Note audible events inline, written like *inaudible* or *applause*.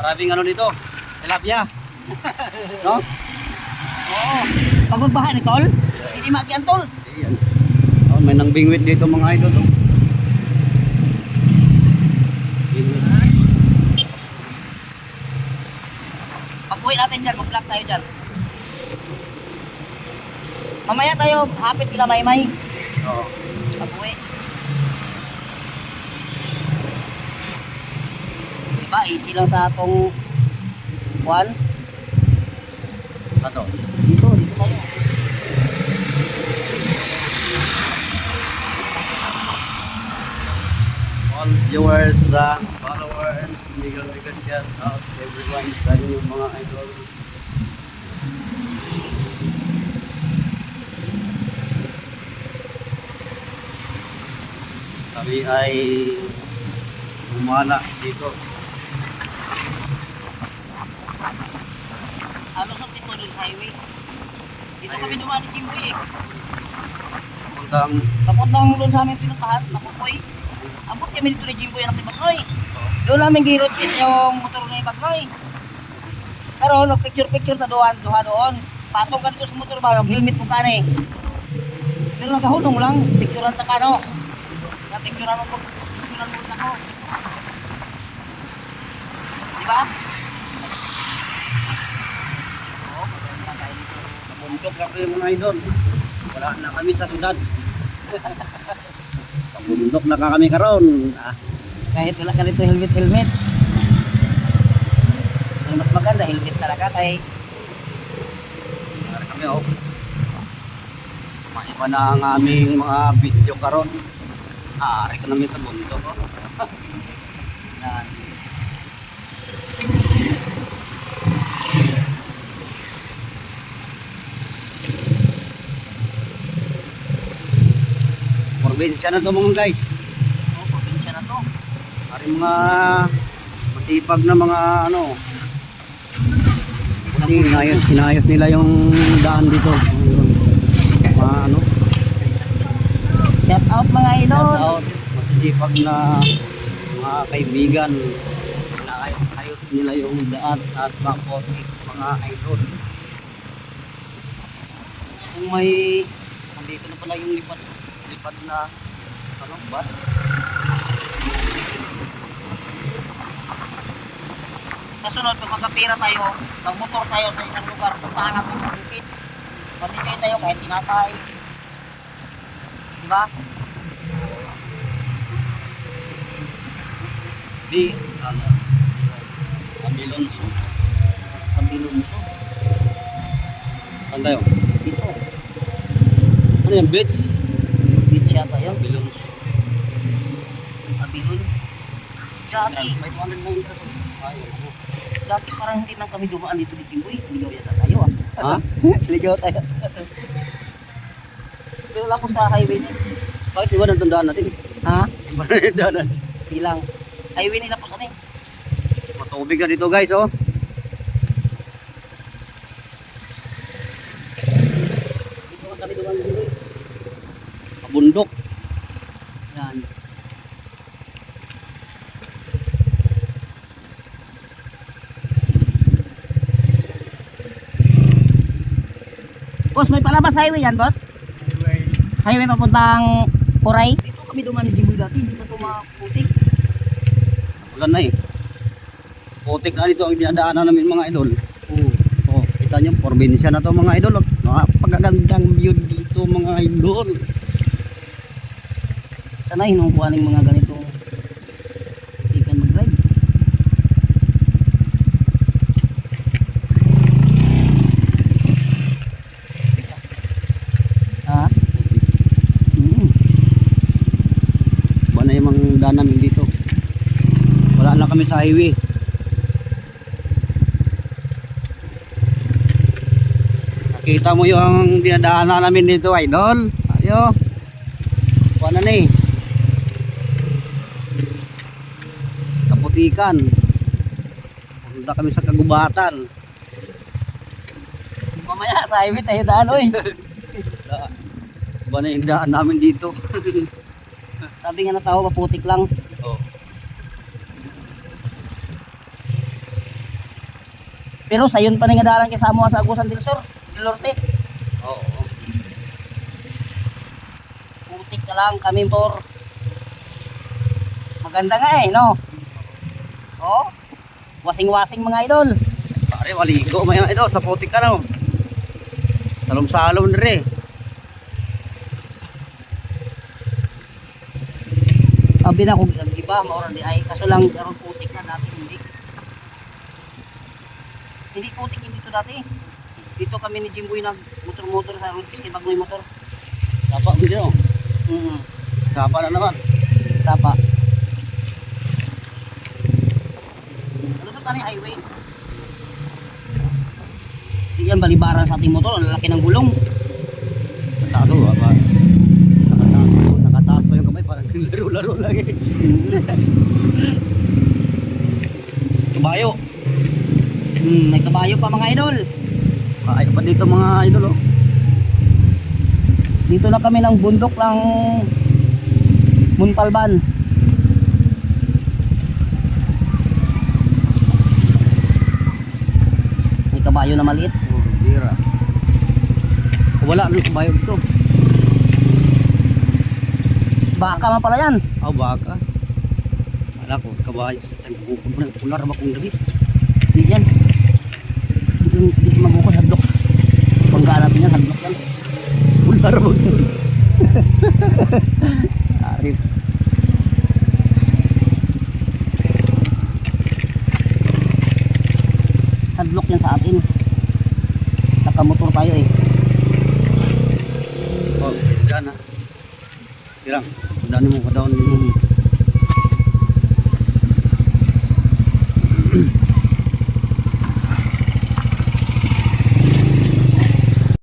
Maraming ano dito. Tilapia. *laughs* no? Oo. Pagbabahan ni tol. Hindi magian tol. Ayan. Oh, may nang bingwit dito mga idol. Oh. Pag-uwi natin dyan, mag-vlog tayo dyan. Mamaya tayo, hapit kila Maymay. Oo. Pag-uwi. Diba, easy lang sa atong Juan. Ato. Dito, dito tayo. All viewers, uh, followers, Miguel Miguel shout out everyone sa inyong mga idol. Kami ay umala dito. Sa Ticolol Highway? Dito kami dumaan ni Jimboy eh. Puntang Papuntang doon sa aming pinuntahan, nakukoy. Abot kami dito ni Jimboy anak ni Bagnoy. Doon namin girot yung motor ni Bagnoy. Pero nag-picture-picture na doon, duha doon. Patong ka dito sa motor ba, yung helmet mo ka na eh. Pero nakahulong lang, picturean ta ka no. Na-picturean mo picturean mo na ko. Di ba? Oo, maganda tayo dito. Pabundok na kayo mga idol. Wala na kami sa syudad. Pabundok *laughs* na ka kami karon. Ah, kahit wala ka nito helmet helmet ang mas maganda helmet talaga kay Para kami oh. Maiba na ang aming mga video karon. Ah, ka namin sa bundok oh. *laughs* Probinsya na to mga guys. oh, probinsya na to Ari mga masipag na mga ano. Buti inayos, inayos nila yung daan dito. Mga ano, shout out mga shout idol out, masisipag na mga kaibigan. Inaayos ayos nila yung daan at makotik mga idol. Kung may nandito na pala yung lipad lipad na ano, bus. kasunod pag magkapira tayo magmotor tayo sa isang lugar puntahan natin ang bukid mamigay tayo kahit tinapay di ba? Di, ano, Abilonso. Kambilunso Ano tayo? dito Ano yung beach? Yata yun Abilonso. Kabilun dati May 200 na interest. Ayaw ko. dati parang hindi lang kami dumaan dito ni Timboy ligaw yata tayo ah Ha? *laughs* ligaw tayo pero wala ko sa highway niya Bakit iba nang tandaan natin? ha? Iba na yung daanan. bilang highway nila po kami Matubig na dito guys oh. dito ka kami dumaan ni Timboy Kabundok. yan Boss, may palabas highway yan, boss? Highway papuntang Puray? Dito kami dumaan ni Jimboy dati, dito ito maputik. Wala na eh. Putik na dito ang dinadaanan namin mga idol. Oo. Oh, kita niyo, probinsya na to mga idol. oh. Napakagandang view dito mga idol. Sana hinukuha ng mga ganitong ikan mag-drive. Ha? Mm. Iba na yung mga daan namin dito. Wala na kami sa highway. Nakita mo yung dinadaanan namin dito, idol. Ayo. Wala na eh. Kaputikan. Punta kami sa kagubatan. Mamaya sa highway tayo daan, oy. Iba na yung daan namin dito. *laughs* Sabi nga na tao, maputik lang. oh. Pero sayon pa nga dalan kay Samoa sa Agusan del Sur, del Norte. Oo. Putik ka lang kami por. Maganda nga eh, no? Oh. Wasing-wasing mga idol. Pare, waligo may ito sa putik ka no. Salom-salom na rin. Sabi na kung iba, maura di ay. Kaso lang, karon putik na dati, hindi. Hindi putik dito dati. Dito kami ni Jimboy nag motor-motor sa Rodis kay Bagoy Motor. Sapa dyan oh. Mm Sapa na naman. Sapa. Tani highway? Hindi yan balibaran sa ating motor. Ang lalaki ng gulong. Taas oh. Ba? Nakataas, nakataas pa yung kamay. Parang *laughs* laro-laro lang eh. *laughs* Kabayo. Hmm, may kabayo pa mga idol. Ay pa dito mga idol oh. Dito na kami ng bundok ng Muntalban. Kabayo na maliit. Oh, bira. Wala nang kabayo dito. Baka man pala yan. Oh, baka. Wala ko, kabayo. Ay, bukod mo na. Pular ba kong damit? Hindi yan. Dito, dito mabukod hadlok. Pangganap niya hadlok yan. Pular ba kong *laughs* Arif. Hadlok yan sa atin. Nakamotor tayo eh. Oh, dyan ha. Tirang. Daan mo ka daw ni